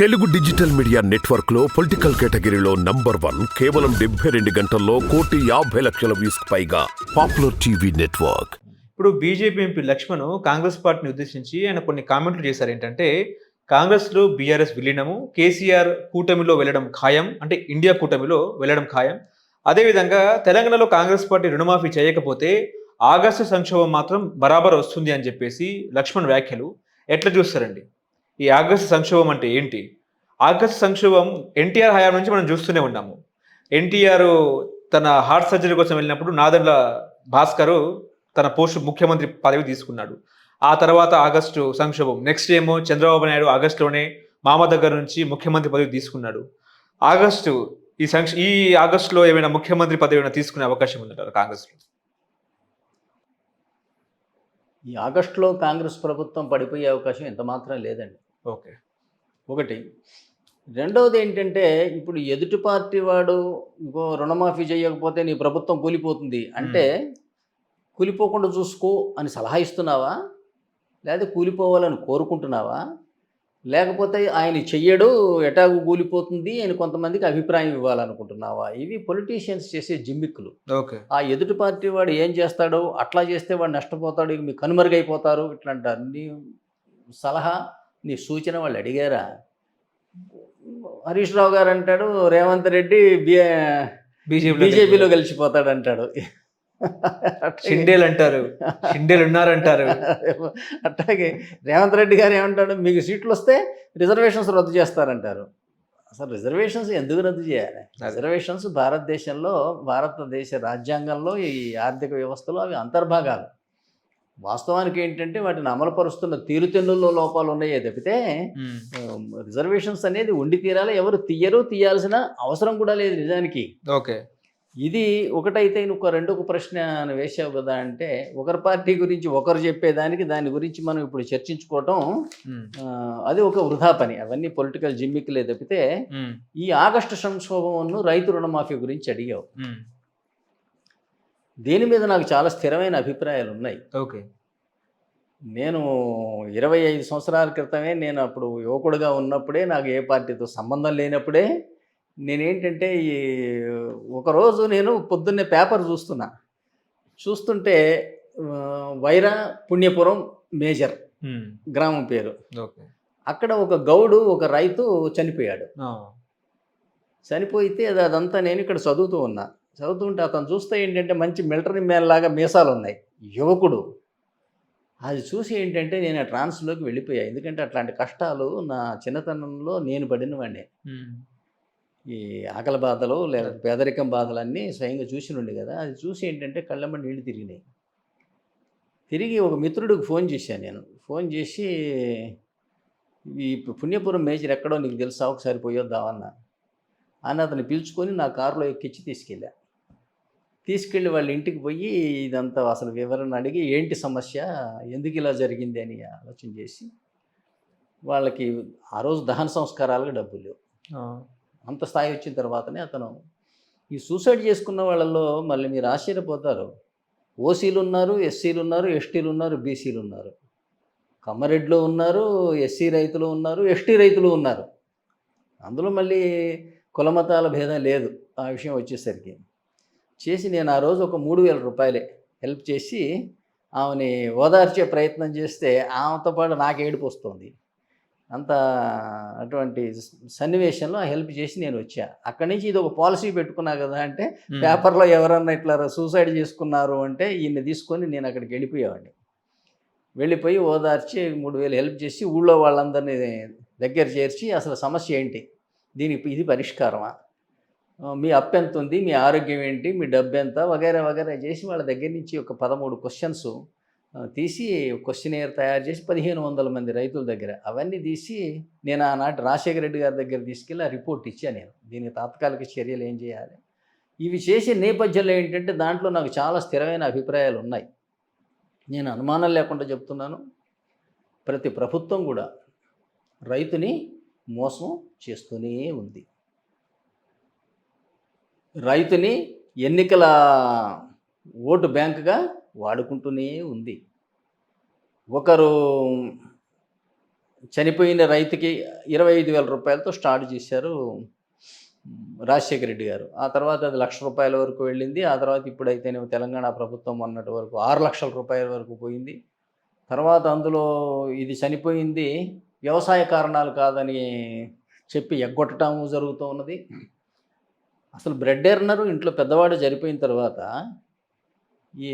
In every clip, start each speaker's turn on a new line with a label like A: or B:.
A: Telugu digital media నెట్వర్క్లో political కేటగిరీలో number one కేవలం డెబ్బై రెండు గంటల్లో కోటి యాభై లక్షల వ్యూస్ పైగా పాపులర్ టీవీ నెట్వర్క్.
B: ఇప్పుడు బీజేపీ ఎంపీ లక్ష్మణ్ కాంగ్రెస్ పార్టీని ఉద్దేశించి ఆయన కొన్ని కామెంట్లు చేశారు. ఏంటంటే కాంగ్రెస్లో బీఆర్ఎస్ విలీనము కేసీఆర్ కూటమిలో వెళ్ళడం ఖాయం అంటే ఇండియా కూటమిలో వెళ్ళడం ఖాయం. అదేవిధంగా తెలంగాణలో కాంగ్రెస్ పార్టీ రుణమాఫీ చేయకపోతే ఆగస్టు సంక్షోభం మాత్రం బరాబర్ వస్తుంది అని చెప్పేసి లక్ష్మణ్ వ్యాఖ్యలు. ఎట్లా చూస్తారండి? ఈ ఆగస్టు సంక్షోభం అంటే ఏంటి? ఆగస్టు సంక్షోభం ఎన్టీఆర్ హయాం నుంచి మనం చూస్తూనే ఉన్నాము. ఎన్టీఆర్ తన హార్ట్ సర్జరీ కోసం వెళ్ళినప్పుడు నాదెండ్ల భాస్కర్ తన పోస్ట్ ముఖ్యమంత్రి పదవి తీసుకున్నాడు. ఆ తర్వాత ఆగస్టు సంక్షోభం. నెక్స్ట్ ఏమో చంద్రబాబు నాయుడు ఆగస్టులోనే మామ దగ్గర నుంచి ముఖ్యమంత్రి పదవి తీసుకున్నాడు. ఆగస్టు ఈ సంక్ష ఈ ఆగస్టులో ఏమైనా ముఖ్యమంత్రి పదవి ఏమైనా తీసుకునే అవకాశం ఉందంటారు కాంగ్రెస్లో?
C: ఈ ఆగస్టులో కాంగ్రెస్ ప్రభుత్వం పడిపోయే అవకాశం ఎంత మాత్రం లేదండి.
B: ఓకే.
C: ఒకటి రెండవది ఏంటంటే ఇప్పుడు ఎదుటి పార్టీ వాడు ఇంకో రుణమాఫీ చేయకపోతే నీ ప్రభుత్వం కూలిపోతుంది. అంటే కూలిపోకుండా చూసుకో అని సలహా ఇస్తున్నావా? లేదా కూలిపోవాలని కోరుకుంటున్నావా? లేకపోతే ఆయన చెయ్యడు ఎటాగు కూలిపోతుంది అని కొంతమందికి అభిప్రాయం ఇవ్వాలనుకుంటున్నావా? ఇవి పొలిటీషియన్స్ చేసే జిమ్మిక్కులు.
B: ఓకే.
C: ఆ ఎదుటి పార్టీ వాడు ఏం చేస్తాడో అట్లా చేస్తే వాడు నష్టపోతాడు మీకు కనుమరుగైపోతారు ఇట్లాంటారు నీ సలహా నీ సూచన వాళ్ళు అడిగారా? హరీష్ రావు గారు అంటాడు రేవంత్ రెడ్డి
B: బీజేపీ
C: బీజేపీలో కలిసిపోతాడు అంటాడు.
B: షిండేలు అంటారు. షిండేలు ఉన్నారంటారు.
C: అట్లాగే రేవంత్ రెడ్డి గారు ఏమంటాడు మీకు సీట్లు వస్తే రిజర్వేషన్స్ రద్దు చేస్తారంటారు. అసలు రిజర్వేషన్స్ ఎందుకు రద్దు చేయాలి? రిజర్వేషన్స్ భారతదేశంలో భారతదేశ రాజ్యాంగంలో ఈ ఆర్థిక వ్యవస్థలో అవి అంతర్భాగాలు. వాస్తవానికి ఏంటంటే వాటిని అమలుపరుస్తున్న తీరుతెన్నుల్లో లోపాలు ఉన్నాయే తప్పితే రిజర్వేషన్స్ అనేది ఉండి తీరాలి. ఎవరు తీయరు తీయాల్సిన అవసరం కూడా లేదు నిజానికి.
B: ఓకే.
C: ఇది ఒకటైతే నువ్వు రెండు ఒక ప్రశ్న వేసావు కదా అంటే ఒకరి పార్టీ గురించి ఒకరు చెప్పేదానికి దాని గురించి మనం ఇప్పుడు చర్చించుకోవటం అది ఒక వృధా పని. అవన్నీ పొలిటికల్ జిమ్మిక్లే తప్పితే ఈ ఆగస్టు సంక్షోభంను రైతు రుణమాఫీ గురించి అడిగావు. దీని మీద నాకు చాలా స్థిరమైన అభిప్రాయాలు ఉన్నాయి.
B: ఓకే.
C: నేను ఇరవై ఐదు సంవత్సరాల క్రితమే నేను అప్పుడు యువకుడుగా ఉన్నప్పుడే నాకు ఏ పార్టీతో సంబంధం లేనప్పుడే నేనేంటంటే ఈ ఒకరోజు నేను పొద్దున్నే పేపర్ చూస్తున్నా. చూస్తుంటే వైరా పుణ్యపురం మేజర్ గ్రామం పేరు.
B: ఓకే.
C: అక్కడ ఒక గౌడు ఒక రైతు చనిపోయాడు. చనిపోయితే అది అదంతా నేను ఇక్కడ చదువుతూ ఉన్నా. చదువుతుంటే అతను చూస్తే ఏంటంటే మంచి మిలిటరీ మ్యాన్ లాగా మీసాలు ఉన్నాయి. యువకుడు. అది చూసి ఏంటంటే నేను ఆ ట్రాన్స్లోకి వెళ్ళిపోయా. ఎందుకంటే అట్లాంటి కష్టాలు నా చిన్నతనంలో నేను పడిన వాడిని ఈ ఆకలి బాధలు లేదా పేదరికం బాధలన్నీ స్వయంగా చూసి ఉండి కదా. అది చూసి ఏంటంటే కళ్ళమ్మ నీళ్ళు తిరిగినాయి. తిరిగి ఒక మిత్రుడికి ఫోన్ చేశాను నేను. ఫోన్ చేసి ఈ పుణ్యపురం మేజర్ ఎక్కడో నీకు తెలుసా? ఒకసారి పోయొద్దామన్నా అని అతను పిలుచుకొని నా కారులో ఎక్కించి తీసుకెళ్ళా. తీసుకెళ్ళి వాళ్ళ ఇంటికి పోయి ఇదంతా అసలు వివరణ అడిగి ఏంటి సమస్య ఎందుకు ఇలా జరిగింది అని ఆలోచన చేసి వాళ్ళకి ఆ రోజు దహన సంస్కారాలకు డబ్బులు లేవు. అంత స్థాయి వచ్చిన తర్వాతనే అతను ఈ సూసైడ్ చేసుకున్న వాళ్ళల్లో మళ్ళీ మీరు ఆశ్చర్యపోతారు. ఓసీలు ఉన్నారు ఎస్సీలు ఉన్నారు ఎస్టీలు ఉన్నారు బీసీలు ఉన్నారు. కమ్మరెడ్లు ఉన్నారు ఎస్సీ రైతులు ఉన్నారు ఎస్టీ రైతులు ఉన్నారు. అందులో మళ్ళీ కులమతాల భేదం లేదు. ఆ విషయం వచ్చేసరికి చేసి నేను ఆ రోజు ఒక మూడు వేల రూపాయలే హెల్ప్ చేసి ఆమెని ఓదార్చే ప్రయత్నం చేస్తే ఆమెతో పాటు నాకు ఏడుపు వస్తుంది. అంత అటువంటి సన్నివేశంలో హెల్ప్ చేసి నేను వచ్చా. అక్కడి నుంచి ఇది ఒక పాలసీ పెట్టుకున్నా కదా అంటే పేపర్లో ఎవరన్నా ఇట్లా సూసైడ్ చేసుకున్నారు అంటే ఈయన్ని తీసుకొని నేను అక్కడికి వెళ్ళిపోయేవాడిని. వెళ్ళిపోయి ఓదార్చి మూడు వేలు హెల్ప్ చేసి ఊళ్ళో వాళ్ళందరినీ దగ్గర చేర్చి అసలు సమస్య ఏంటి? దీనికి ఇది పరిష్కారమా? మీ అప్ ఎంత ఉంది? మీ ఆరోగ్యం ఏంటి? మీ డబ్బు ఎంత? వగైరా వగైరా చేసి వాళ్ళ దగ్గర నుంచి ఒక పదమూడు క్వశ్చన్స్ తీసి క్వశ్చనేర్ తయారు చేసి పదిహేను వందల మంది రైతుల దగ్గర అవన్నీ తీసి నేను ఆనాటి రాజశేఖర రెడ్డి గారి దగ్గర తీసుకెళ్ళి ఆ రిపోర్ట్ ఇచ్చాను నేను. దీనికి తాత్కాలిక చర్యలు ఏం చేయాలి? ఇవి చేసే నేపథ్యంలో ఏంటంటే దాంట్లో నాకు చాలా స్థిరమైన అభిప్రాయాలు ఉన్నాయి. నేను అనుమానం లేకుండా చెప్తున్నాను. ప్రతి ప్రభుత్వం కూడా రైతుని మోసం చేస్తూనే ఉంది. రైతుని ఎన్నికల ఓటు బ్యాంకుగా వాడుకుంటూనే ఉంది. ఒకరు చనిపోయిన రైతుకి ఇరవై ఐదు వేల రూపాయలతో స్టార్ట్ చేశారు రాజశేఖర రెడ్డి గారు. ఆ తర్వాత అది లక్ష రూపాయల వరకు వెళ్ళింది. ఆ తర్వాత ఇప్పుడైతేనే తెలంగాణ ప్రభుత్వం అన్నటి వరకు ఆరు లక్షల రూపాయల వరకు పోయింది. తర్వాత అందులో ఇది చనిపోయింది వ్యవసాయ కారణాలు కాదని చెప్పి ఎగ్గొట్టడం జరుగుతూ ఉన్నది. అసలు బ్రెడ్ ఎర్నరు ఇంట్లో పెద్దవాడు చనిపోయిన తర్వాత ఈ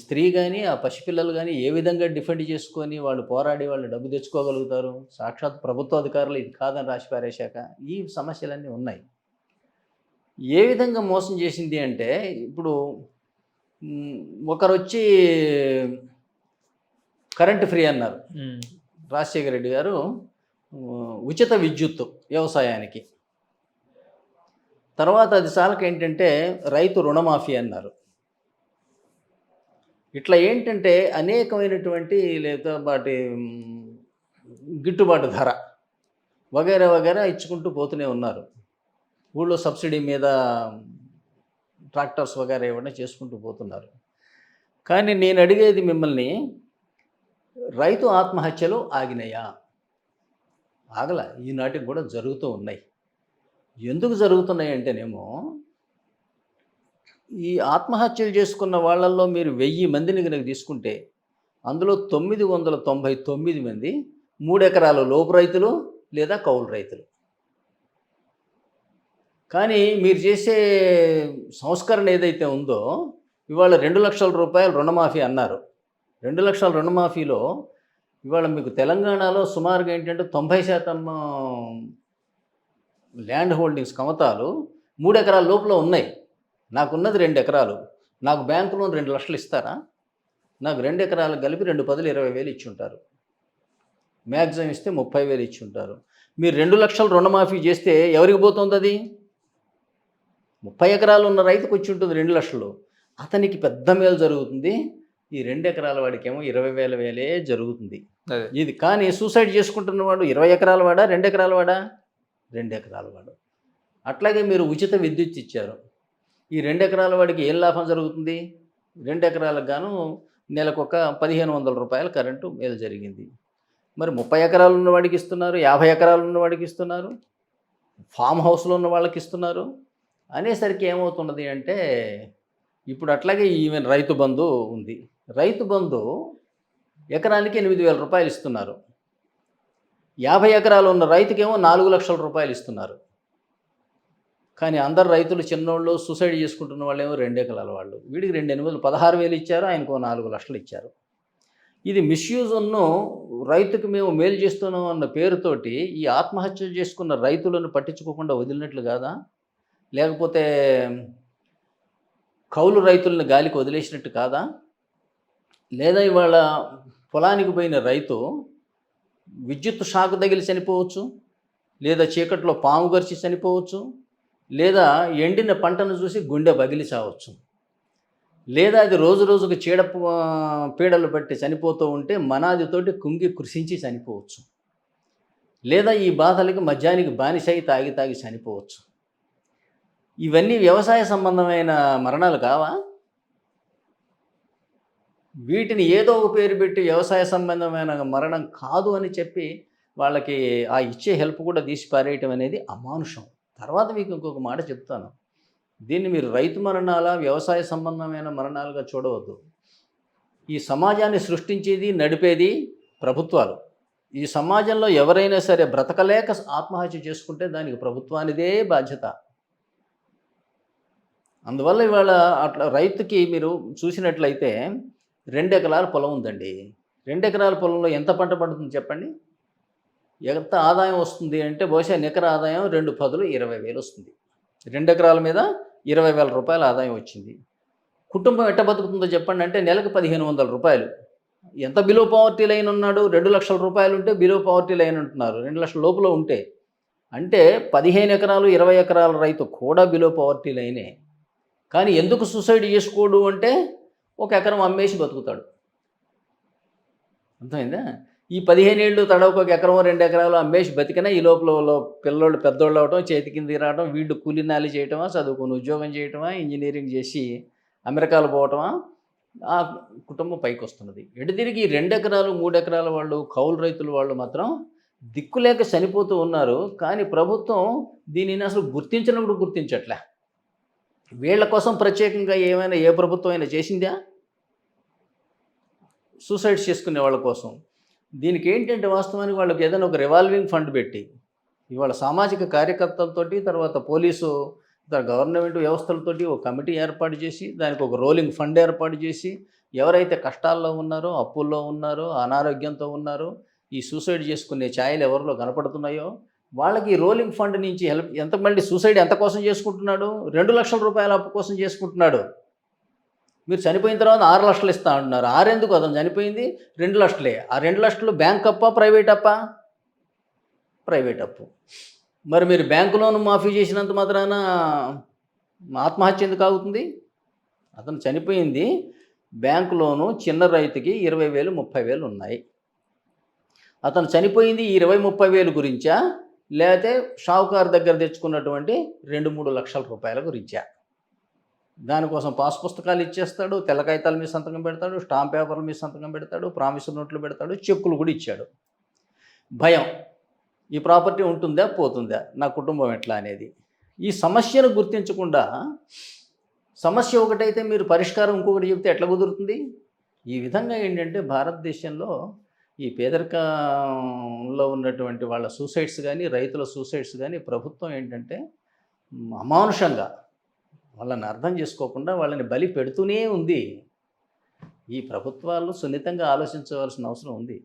C: స్త్రీ కానీ ఆ పసిపిల్లలు కానీ ఏ విధంగా డిఫెండ్ చేసుకొని వాళ్ళు పోరాడి వాళ్ళు డబ్బు తెచ్చుకోగలుగుతారు? సాక్షాత్ ప్రభుత్వ అధికారులు ఇది కాదని రాసి పారేశాక ఈ సమస్యలన్నీ ఉన్నాయి. ఏ విధంగా మోసం చేసింది అంటే ఇప్పుడు ఒకరు వచ్చి కరెంట్ ఫ్రీ అన్నారు. రాజశేఖర రెడ్డి గారు ఉచిత విద్యుత్తు వ్యవసాయానికి. తర్వాత అది చాలక ఏంటంటే రైతు రుణమాఫీ అన్నారు. ఇట్లా ఏంటంటే అనేకమైనటువంటి లేదా వాటి గిట్టుబాటు ధర వగైరా వగైరా ఇచ్చుకుంటూ పోతూనే ఉన్నారు. ఊళ్ళో సబ్సిడీ మీద ట్రాక్టర్స్ వగైరా ఇవ్వడం చేసుకుంటూ పోతున్నారు. కానీ నేను అడిగేది మిమ్మల్ని రైతు ఆత్మహత్యలు ఆగినాయా? ఆగల ఈనాటికి కూడా జరుగుతూ ఉన్నాయి. ఎందుకు జరుగుతున్నాయి అంటేనేమో ఈ ఆత్మహత్యలు చేసుకున్న వాళ్ళల్లో మీరు వెయ్యి మందిని కనుక తీసుకుంటే అందులో తొమ్మిది వందల తొంభై తొమ్మిది మంది మూడెకరాల లోపు రైతులు లేదా కౌలు రైతులు. కానీ మీరు చేసే సంస్కరణ ఏదైతే ఉందో ఇవాళ రెండు లక్షల రూపాయలు రుణమాఫీ అన్నారు. రెండు లక్షల రుణమాఫీలో ఇవాళ మీకు తెలంగాణలో సుమారుగా ఏంటంటే తొంభై శాతం ల్యాండ్ హోల్డింగ్స్ కమతాలు మూడు ఎకరాల లోపల ఉన్నాయి. నాకున్నది రెండు ఎకరాలు. నాకు బ్యాంకు లోన్ రెండు లక్షలు ఇస్తారా? నాకు రెండు ఎకరాలు కలిపి రెండు పదులు ఇరవై వేలు ఇచ్చి ఉంటారు మ్యాక్సిమం ఇస్తే ముప్పై వేలు ఇచ్చి ఉంటారు మీరు రెండు లక్షలు రుణమాఫీ చేస్తే ఎవరికి పోతుంది అది? ముప్పై ఎకరాలు ఉన్న రైతుకు వచ్చి ఉంటుంది రెండు లక్షలు. అతనికి పెద్ద మేలు జరుగుతుంది. ఈ రెండు ఎకరాల వాడికేమో ఇరవై వేల వేలే జరుగుతుంది. ఇది కానీ సూసైడ్ చేసుకుంటున్నవాడు ఇరవై ఎకరాల వాడా? రెండు ఎకరాల వాడా? రెండు ఎకరాల వాడు. అట్లాగే మీరు ఉచిత విద్యుత్ ఇచ్చారు. ఈ రెండు ఎకరాల వాడికి ఏం లాభం జరుగుతుంది? రెండు ఎకరాలకు గాను నెలకు ఒక పదిహేను వందల రూపాయల కరెంటు మేలు జరిగింది. మరి ముప్పై ఎకరాలు ఉన్న వాడికి ఇస్తున్నారు యాభై ఎకరాలు ఉన్న వాడికి ఇస్తున్నారు ఫామ్ హౌస్లో ఉన్న వాళ్ళకి ఇస్తున్నారు. అనేసరికి ఏమవుతున్నది అంటే ఇప్పుడు అట్లాగే ఈవెన్ రైతు బంధు ఉంది. రైతు బంధు ఎకరానికి ఎనిమిది వేల రూపాయలు ఇస్తున్నారు. యాభై ఎకరాలు ఉన్న రైతుకేమో నాలుగు లక్షల రూపాయలు ఇస్తున్నారు. కానీ అందరు రైతులు చిన్నోళ్ళు సూసైడ్ చేసుకుంటున్న వాళ్ళేమో రెండు ఎకరాల వాళ్ళు. వీడికి రెండు ఎనిమిది పదహారు వేలు ఇచ్చారు ఆయనకు నాలుగు లక్షలు ఇచ్చారు. ఇది మిస్యూజ్ను రైతుకు మేము మేలు చేస్తున్నాం అన్న పేరుతోటి ఈ ఆత్మహత్య చేసుకున్న రైతులను పట్టించుకోకుండా వదిలినట్లు కాదా? లేకపోతే కౌలు రైతులను గాలికి వదిలేసినట్టు కాదా? లేదా ఇవాళ పొలానికి పోయిన రైతు విద్యుత్ షాక్ తగిలి చనిపోవచ్చు లేదా చీకట్లో పాము గరిచి చనిపోవచ్చు లేదా ఎండిన పంటను చూసి గుండె బగిలి చావచ్చు. లేదా అది రోజు రోజుకు చీడ పీడలు బట్టి చనిపోతూ ఉంటే మనాదితోటి కుంగి కృషించి చనిపోవచ్చు. లేదా ఈ బాధలకి మద్యానికి బానిసై తాగి తాగి చనిపోవచ్చు. ఇవన్నీ వ్యవసాయ సంబంధమైన మరణాలు కావా? వీటిని ఏదో ఒక పేరు పెట్టి వ్యవసాయ సంబంధమైన మరణం కాదు అని చెప్పి వాళ్ళకి ఆ ఇచ్చే హెల్ప్ కూడా తీసి పారేయటం అనేది అమానుషం. తర్వాత మీకు ఇంకొక మాట చెప్తాను. దీన్ని మీరు రైతు మరణాల వ్యవసాయ సంబంధమైన మరణాలుగా చూడవద్దు. ఈ సమాజాన్ని సృష్టించేది నడిపేది ప్రభుత్వాలు. ఈ సమాజంలో ఎవరైనా సరే బ్రతకలేక ఆత్మహత్య చేసుకుంటే దానికి ప్రభుత్వానిదే బాధ్యత. అందువల్ల ఇవాళ అట్లా రైతుకి మీరు చూసినట్లయితే రెండు ఎకరాల పొలం ఉందండి. రెండు ఎకరాల పొలంలో ఎంత పంట పండుతుంది చెప్పండి? ఎంత ఆదాయం వస్తుంది అంటే బహుశా నికర ఆదాయం రెండు పదులు ఇరవై వేలు వస్తుంది. రెండు ఎకరాల మీద ఇరవై వేల రూపాయల ఆదాయం వచ్చింది. కుటుంబం ఎట్ట బతుకుతుందో చెప్పండి అంటే నెలకు పదిహేను వందల రూపాయలు. ఎంత బిలో పవర్టీ లైన్ ఉన్నాడు? రెండు లక్షల రూపాయలు ఉంటే బిలో పవర్టీ లైన్ ఉంటున్నారు రెండు లక్షల లోపల ఉంటే. అంటే పదిహేను ఎకరాలు ఇరవై ఎకరాల రైతు కూడా బిలో పవర్టీ లైనే కానీ ఎందుకు సూసైడ్ చేసుకోడు అంటే ఒక ఎకరం అమ్మేసి బతుకుతాడు. అర్థమైందా? ఈ పదిహేను ఏళ్ళు తడవకు ఒక ఎకరం రెండు ఎకరాలు అమ్మేసి బతికినా ఈ లోపల పిల్లోళ్ళు పెద్దోళ్ళు అవటం చేతి కింద రావడం వీళ్ళు కూలి నాలి చేయటమా చదువుకుని ఉద్యోగం చేయటమా ఇంజనీరింగ్ చేసి అమెరికాలు పోవటమా ఆ కుటుంబం పైకి వస్తున్నది. ఎటు తిరిగి రెండు ఎకరాలు మూడు ఎకరాల వాళ్ళు కౌలు రైతులు వాళ్ళు మాత్రం దిక్కులేక చనిపోతూ ఉన్నారు. కానీ ప్రభుత్వం దీనిని అసలు గుర్తించినప్పుడు గుర్తించట్లే. వీళ్ళ కోసం ప్రత్యేకంగా ఏమైనా ఏ ప్రభుత్వం అయినా చేసిందా? సూసైడ్స్ చేసుకునే వాళ్ళ కోసం. దీనికి ఏంటంటే వాస్తవానికి వాళ్ళకి ఏదైనా ఒక రివాల్వింగ్ ఫండ్ పెట్టి ఇవాళ సామాజిక కార్యకర్తలతోటి తర్వాత పోలీసు గవర్నమెంట్ వ్యవస్థలతోటి ఒక కమిటీ ఏర్పాటు చేసి దానికి ఒక రోలింగ్ ఫండ్ ఏర్పాటు చేసి ఎవరైతే కష్టాల్లో ఉన్నారో అప్పుల్లో ఉన్నారో అనారోగ్యంతో ఉన్నారో ఈ సూసైడ్ చేసుకునే ఛాయలు ఎవరిలో కనపడుతున్నాయో వాళ్ళకి రోలింగ్ ఫండ్ నుంచి హెల్ప్ ఎంత మళ్ళీ సూసైడ్ ఎంత కోసం చేసుకుంటున్నాడు? రెండు లక్షల రూపాయల అప్పు కోసం చేసుకుంటున్నాడు. మీరు చనిపోయిన తర్వాత ఆరు లక్షలు ఇస్తా అంటున్నారు. ఆరెందుకు అతను చనిపోయింది రెండు లక్షలే. ఆ రెండు లక్షలు బ్యాంక్ అప్పా ప్రైవేట్ అప్పా? ప్రైవేట్ అప్పు. మరి మీరు బ్యాంకు లోన్ మాఫీ చేసినంత మాత్రాన ఆత్మహత్య ఎందుకు అవుతుంది అతను చనిపోయింది. బ్యాంకు లోను చిన్న రైతుకి ఇరవై వేలు ముప్పై వేలు ఉన్నాయి. అతను చనిపోయింది ఈ ఇరవై ముప్పై వేలు గురించా? లేకపోతే షావుకారు దగ్గర తెచ్చుకున్నటువంటి రెండు మూడు లక్షల రూపాయలకు గురించా. దానికోసం పాస్ పుస్తకాలు ఇచ్చేస్తాడు తెల్ల కాగితాల మీద సంతకం పెడతాడు స్టాంప్ పేపర్ల మీద సంతకం పెడతాడు ప్రామిసర్ నోట్లు పెడతాడు చెక్కులు కూడా ఇచ్చాడు. భయం. ఈ ప్రాపర్టీ ఉంటుందా? పోతుందా? నా కుటుంబం ఎట్లా అనేది. ఈ సమస్యను గుర్తించకుండా సమస్య ఒకటైతే మీరు పరిష్కారం ఇంకొకటి చెప్తే ఎట్లా కుదురుతుంది? ఈ విధంగా ఏంటంటే భారతదేశంలో ఈ పేదరికంలో ఉన్నటువంటి వాళ్ళ సూసైడ్స్ కానీ రైతుల సూసైడ్స్ కానీ ప్రభుత్వం ఏంటంటే అమానుషంగా వాళ్ళని అర్థం చేసుకోకుండా వాళ్ళని బలి పెడుతూనే ఉంది. ఈ ప్రభుత్వాలు సున్నితంగా ఆలోచించవలసిన అవసరం ఉంది.